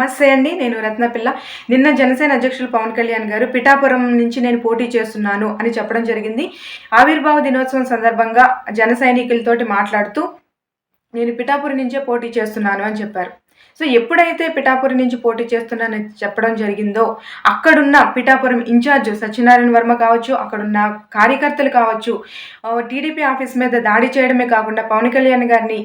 నమస్తే అండి నేను రత్నపిల్ల. నిన్న జనసేన అధ్యక్షులు పవన్ కళ్యాణ్ గారు పిఠాపురం నుంచి నేను పోటీ చేస్తున్నాను అని చెప్పడం జరిగింది. ఆవిర్భావ దినోత్సవం సందర్భంగా జన సైనికులతోటి మాట్లాడుతూ నేను పిఠాపురం నుంచే పోటీ చేస్తున్నాను అని చెప్పారు. సో ఎప్పుడైతే పిఠాపురం నుంచి పోటీ చేస్తున్నానని చెప్పడం జరిగిందో అక్కడున్న పిఠాపురం ఇన్ఛార్జ్ సత్యనారాయణ వర్మ కావచ్చు అక్కడున్న కార్యకర్తలు కావచ్చు టీడీపీ ఆఫీస్ మీద దాడి చేయడమే కాకుండా పవన్ కళ్యాణ్ గారిని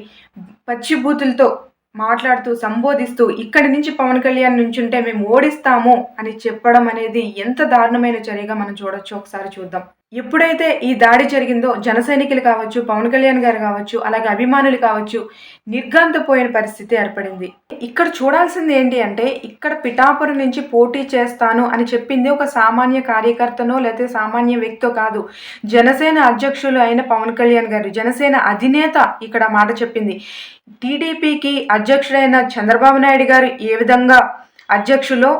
పచ్చి బూతులతో మాట్లాడుతూ సంబోధిస్తూ ఇక్కడి నుంచి పవన్ కళ్యాణ్ నుంచుంటే మేము ఓడిస్తాము అని చెప్పడం అనేది ఎంత దారుణమైన చర్యగా మనం చూడొచ్చు ఒకసారి చూద్దాం. ఎప్పుడైతే ఈ దాడి జరిగిందో జన సైనికులు కావచ్చు పవన్ కళ్యాణ్ గారు కావచ్చు అలాగే అభిమానులు కావచ్చు నిర్గాంతపోయిన పరిస్థితి ఏర్పడింది. ఇక్కడ చూడాల్సింది ఏంటి అంటే ఇక్కడ పిఠాపురం నుంచి పోటీ చేస్తాను అని చెప్పింది ఒక సామాన్య కార్యకర్తనో లేకపోతే సామాన్య వ్యక్తో కాదు. జనసేన అధ్యక్షులు అయిన పవన్ కళ్యాణ్ గారు జనసేన అధినేత ఇక్కడ మాట చెప్పింది. టీడీపీకి అధ్యక్షుడైన చంద్రబాబు నాయుడు గారు ఏ విధంగా అధ్యక్షులో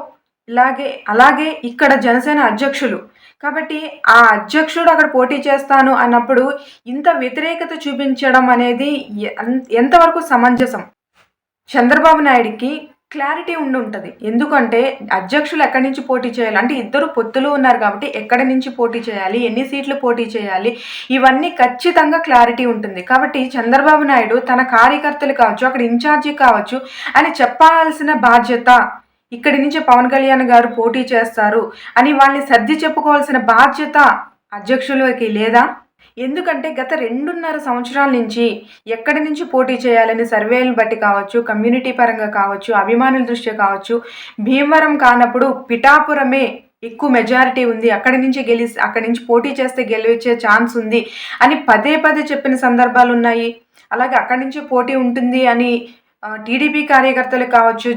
ఇలాగే అలాగే ఇక్కడ జనసేన అధ్యక్షులు కాబట్టి ఆ అధ్యక్షుడు అక్కడ పోటీ చేస్తాను అన్నప్పుడు ఇంత వ్యతిరేకత చూపించడం అనేది ఎంతవరకు సమంజసం? చంద్రబాబు నాయుడికి క్లారిటీ ఉండి ఉంటుంది ఎందుకంటే అధ్యక్షులు ఎక్కడి నుంచి పోటీ చేయాలి? అంటే ఇద్దరు పొత్తులు ఉన్నారు కాబట్టి ఎక్కడి నుంచి పోటీ చేయాలి? ఎన్ని సీట్లు పోటీ చేయాలి? ఇవన్నీ ఖచ్చితంగా క్లారిటీ ఉంటుంది. కాబట్టి చంద్రబాబు నాయుడు తన కార్యకర్తలు కావచ్చు అక్కడ ఇన్ఛార్జి కావచ్చు అని చెప్పాల్సిన బాధ్యత ఇక్కడి నుంచి పవన్ కళ్యాణ్ గారు పోటీ చేస్తారు అని వాళ్ళని సర్ది చెప్పుకోవాల్సిన బాధ్యత అధ్యక్షులకి లేదా? ఎందుకంటే గత రెండున్నర సంవత్సరాల నుంచి ఎక్కడి నుంచి పోటీ చేయాలని సర్వేలను బట్టి కావచ్చు కమ్యూనిటీ పరంగా కావచ్చు అభిమానుల దృష్ట్యా కావచ్చు భీమవరం కానప్పుడు పిఠాపురమే ఎక్కువ మెజారిటీ ఉంది. అక్కడి నుంచి గెలి అక్కడి నుంచి పోటీ చేస్తే గెలిచే ఛాన్స్ ఉంది అని పదే పదే చెప్పిన సందర్భాలు ఉన్నాయి అలాగే అక్కడి నుంచి పోటీ ఉంటుంది అని టీడీపీ కార్యకర్తలు కావచ్చు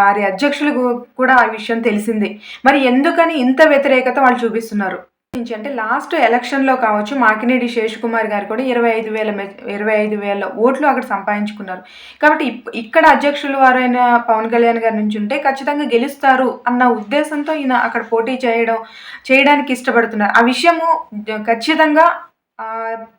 వారి అధ్యక్షులకు కూడా ఆ విషయం తెలిసింది. మరి ఎందుకని ఇంత వ్యతిరేకత వాళ్ళు చూపిస్తున్నారు? నుంచి అంటే లాస్ట్ ఎలక్షన్లో కావచ్చు మాకినేడి శేషకుమార్ గారు కూడా ఇరవై ఐదు వేల ఇరవై ఐదు వేల ఓట్లు అక్కడ సంపాదించుకున్నారు. కాబట్టి ఇక్కడ అధ్యక్షులు వారైన పవన్ కళ్యాణ్ గారి నుంచి ఉంటే ఖచ్చితంగా గెలుస్తారు అన్న ఉద్దేశంతో ఈయన అక్కడ పోటీ చేయడం చేయడానికి ఇష్టపడుతున్నారు. ఆ విషయము ఖచ్చితంగా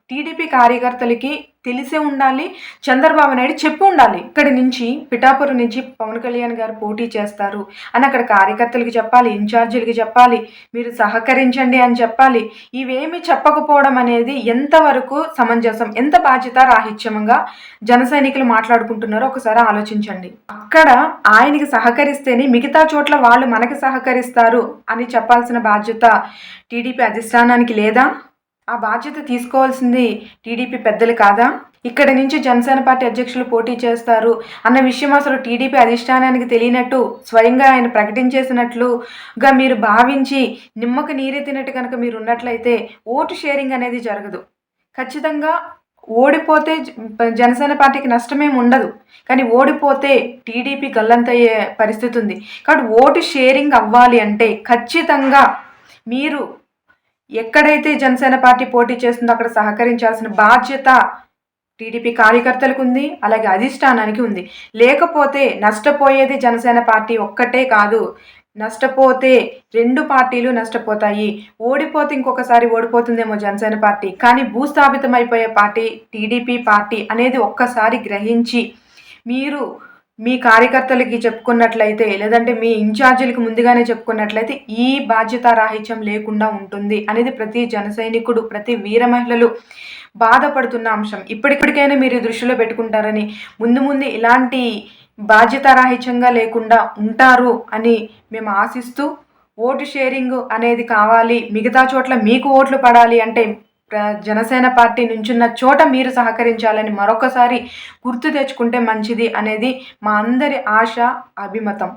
టీడీపీ కార్యకర్తలకి తెలిసే ఉండాలి చంద్రబాబు నాయుడు చెప్పు ఉండాలి. ఇక్కడి నుంచి పిఠాపురం నుంచి పవన్ కళ్యాణ్ గారు పోటీ చేస్తారు. అని అక్కడ కార్యకర్తలకి చెప్పాలి ఇన్ఛార్జీలకి చెప్పాలి మీరు సహకరించండి అని చెప్పాలి. ఇవేమి చెప్పకపోవడం అనేది ఎంతవరకు సమంజసం ఎంత బాధ్యత రాహిత్యంగా జన సైనికులు మాట్లాడుకుంటున్నారో ఒకసారి ఆలోచించండి. అక్కడ ఆయనకి సహకరిస్తేనే మిగతా చోట్ల వాళ్ళు మనకి సహకరిస్తారు అని చెప్పాల్సిన బాధ్యత టీడీపీ అధిష్టానానికి లేదా ఆ బాధ్యత తీసుకోవాల్సింది టీడీపీ పెద్దలు కాదా? ఇక్కడ నుంచి జనసేన పార్టీ అధ్యక్షులు పోటీ చేస్తారు అన్న విషయం అసలు టీడీపీ అధిష్టానానికి తెలియనట్టు స్వయంగా ఆయన ప్రకటించేసినట్లుగా మీరు భావించి నిమ్మకు నీరెత్తినట్టు కనుక మీరు ఉన్నట్లయితే ఓటు షేరింగ్ అనేది జరగదు. ఖచ్చితంగా ఓడిపోతే జనసేన పార్టీకి నష్టమేమి ఉండదు. కానీ ఓడిపోతే టీడీపీ గల్లంతయ్యే పరిస్థితి ఉంది కాబట్టి ఓటు షేరింగ్ అవ్వాలి అంటే ఖచ్చితంగా మీరు ఎక్కడైతే జనసేన పార్టీ పోటీ చేస్తుందో అక్కడ సహకరించాల్సిన బాధ్యత టీడీపీ కార్యకర్తలకు ఉంది అలాగే అధిష్టానానికి ఉంది. లేకపోతే నష్టపోయేది జనసేన పార్టీ ఒక్కటే కాదు. నష్టపోతే రెండు పార్టీలు నష్టపోతాయి. ఓడిపోతే ఇంకొకసారి ఓడిపోతుందేమో జనసేన పార్టీ. కానీ భూస్థాపితమైపోయే పార్టీ టీడీపీ పార్టీ అనేది ఒక్కసారి గ్రహించి మీరు మీ కార్యకర్తలకి చెప్పుకున్నట్లయితే లేదంటే మీ ఇన్ఛార్జీలకి ముందుగానే చెప్పుకున్నట్లయితే ఈ బాధ్యత రాహిత్యం లేకుండా ఉంటుంది అనేది ప్రతి జన సైనికుడు ప్రతి వీర మహిళలు బాధపడుతున్న అంశం. ఇప్పటికైనా మీరు దృష్టిలో పెట్టుకుంటారని ముందు ముందు ఇలాంటి బాధ్యత రాహిత్యంగా లేకుండా ఉంటారు అని మేము ఆశిస్తూ ఓటు షేరింగ్ అనేది కావాలి మిగతా చోట్ల మీకు ఓట్లు పడాలి అంటే జనసేన పార్టీ నుంచున్న చోట మీరు సహకరించాలని మరొకసారి గుర్తు తెచ్చుకుంటే మంచిది అనేది మా అందరి ఆశ అభిమతం.